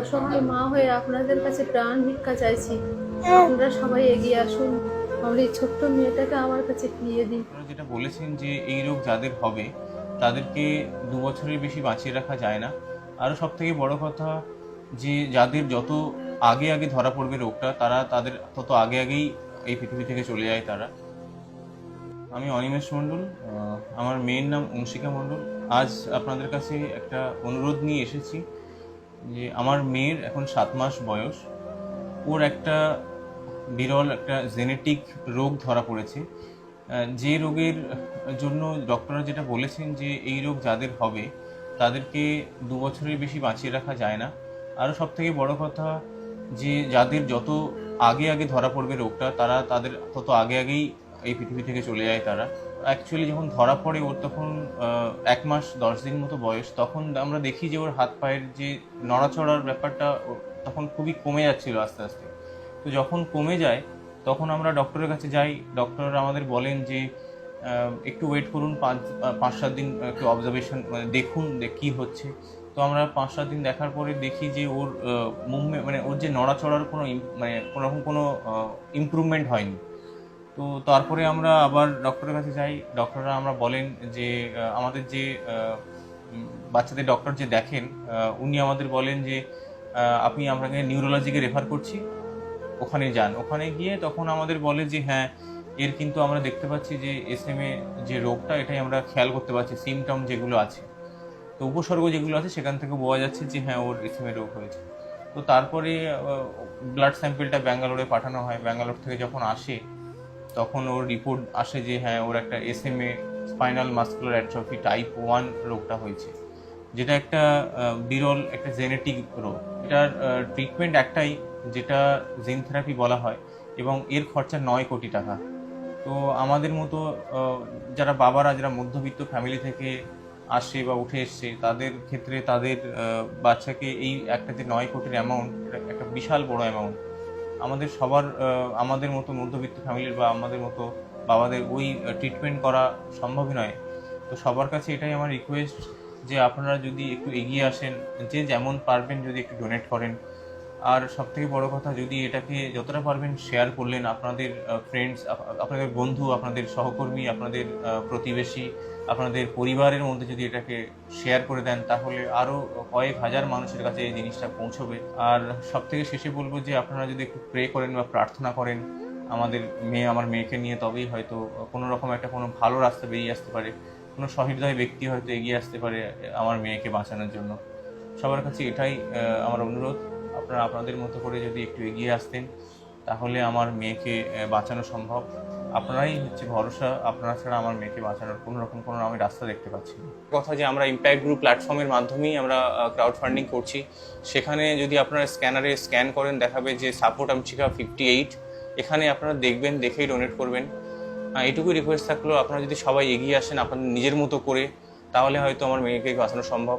অসহায় মা হয়ে আপনাদের কাছে প্রাণ ভিক্ষা চাইছি। আপনারা সবাই এগিয়ে আসুন। আমার এই ছোট্ট মেয়েটাকে আমার কাছে ফিরিয়ে দিন। যেটা বলেছেন যে এই রোগ যাদের হবে তাদেরকে দু বছরের বেশি বাঁচিয়ে রাখা যায় না। আরও সব থেকে বড় কথা যে যাদের যত আগে আগে ধরা পড়বে রোগটা তারা তাদের তত আগে আগেই এই পৃথিবী থেকে চলে যায় তারা। আমি অনিমেষ মণ্ডল আমার মেয়ের নাম অংশিকা মণ্ডল। আজ আপনাদের কাছে একটা অনুরোধ নিয়ে এসেছি। যে আমার মেয়ের এখন সাত মাস বয়স। ওর একটা বিরল একটা জেনেটিক রোগ ধরা পড়েছে। যে রোগের জন্য ডক্টররা যেটা বলেছেন যে এই রোগ যাদের হবে, তাদেরকে দু বছরের বেশি বাঁচিয়ে রাখা যায় না। আরও সব থেকে বড় কথা যে যাদের যত আগে আগে ধরা পড়বে রোগটা, তারা তাদের তত আগে আগেই এই পৃথিবী থেকে চলে যায় তারা। অ্যাকচুয়ালি যখন ধরা পড়ে ওর তখন এক মাস, দশ দিন মতো বয়স, তখন আমরা দেখি যে ওর হাত পায়ের যে নড়াচড়ার ব্যাপারটা তখন খুবই কমে যাচ্ছিল আস্তে আস্তে। তো যখন কমে যায়, তখন আমরা ডক্টরের কাছে যাই। ডক্টর আমাদের বলেন যে একটু ওয়েট করুন, পাঁচ পাঁচ, সাত দিন একটু অবজারভেশন মানে দেখুন কী হচ্ছে। তো আমরা পাঁচ, সাত দিন দেখার পরে দেখি যে ওর মুভমেন্ট মানে ওর যে নড়াচড়ার কোনো মানে কোনো রকম কোনো ইমপ্রুভমেন্ট হয়নি। তো তারপরে আমরা আবার ডক্টরের কাছে যাই। ডক্টররা আমরা বলেন যে আমাদের যে বাচ্চাদের ডক্টর যে দেখেন উনি আমাদের বলেন যে আপনি আপনাকে নিউরোলজিকে রেফার করছি। ওখানে যান। ওখানে গিয়ে তখন আমাদের বলে যে হ্যাঁ এর কিন্তু আমরা দেখতে পাচ্ছি যে এস এম এ যে রোগটা, এটাই আমরা খেয়াল করতে পারছি সিমটম যেগুলো আছে। তো উপসর্গ যেগুলো আছে, সেখান থেকে বোঝা যাচ্ছে যে হ্যাঁ ওর এস এম এ রোগ হয়েছে। তো তারপরে ব্লাড স্যাম্পেলটা ব্যাঙ্গালোরে পাঠানো হয়। ব্যাঙ্গালোর থেকে যখন আসে তখন ওর রিপোর্ট আসে যে হ্যাঁ ওর একটা S M A spinal muscular atrophy type one রোগটা হয়েছে, যেটা একটা বিরল, একটা জেনেটিক রোগ। এটার ট্রিটমেন্ট একটাই, যেটা জিন থেরাপি বলা হয়, এবং এর খরচা নয় কোটি টাকা। তো আমাদের মতো যারা বাবারা, যারা মধ্যবিত্ত ফ্যামিলি থেকে আসে বা উঠে এসছে, তাদের ক্ষেত্রে তাদের বাচ্চাকে এই একটা যে নয় কোটির অ্যামাউন্ট একটা বিশাল বড় অ্যামাউন্ট আমাদের সবার আমাদের মতো মধ্যবিত্ত ফ্যামিলির বা আমাদের মতো বাবাদের ওই ট্রিটমেন্ট করা সম্ভবই নয়। তো সবার কাছে এটাই আমার রিকোয়েস্ট যে আপনারা যদি একটু এগিয়ে আসেন, যে যেমন পারবেন যদি একটু ডোনেট করেন। আর সব থেকে বড় কথা, যদি এটাকে যতটা পারবেন শেয়ার করলেন আপনাদের ফ্রেন্ডস আপনাদের বন্ধু, আপনাদের সহকর্মী, আপনাদের প্রতিবেশী, আপনাদের পরিবারের মধ্যে যদি এটাকে শেয়ার করে দেন, তাহলে আরও কয়েক হাজার মানুষের কাছে এই জিনিসটা পৌঁছবে। আর সব থেকে শেষে বলব যে, আপনারা যদি একটু প্রে করেন বা প্রার্থনা করেন, আমাদের মেয়ে, আমার মেয়েকে নিয়ে, তবেই হয়তো কোনো রকম একটা কোনো ভালো রাস্তা বেরিয়ে আসতে পারে। কোনো সহৃদয় ব্যক্তি হয়তো এগিয়ে আসতে পারে আমার মেয়েকে বাঁচানোর জন্য। সবার কাছে এটাই আমার অনুরোধ। আপনারা আপনাদের মতো করে যদি একটু এগিয়ে আসতেন, তাহলে আমার মেয়েকে বাঁচানো সম্ভব। আপনারাই হচ্ছে ভরসা, আপনারা ছাড়া আমার মেয়েকে বাঁচানোর কোনো রকম কোনো আমি রাস্তা দেখতে পাচ্ছি কথা যে আমরা ইম্প্যাক্ট গ্রুপ প্ল্যাটফর্মের মাধ্যমেই আমরা ক্রাউড ফান্ডিং করছি, সেখানে যদি আপনারা স্ক্যানারে স্ক্যান করেন, দেখাবে যে সাপোর্ট আমচিকা ফিফটি এইট এখানে আপনারা দেখবেন, দেখেই ডোনেট করবেন। এটুকুই রিকোয়েস্ট থাকল, আপনারা যদি সবাই এগিয়ে আসেন, আপনাদের নিজের মতো করে, তাহলে হয়তো আমার মেয়েকে বাঁচানো সম্ভব।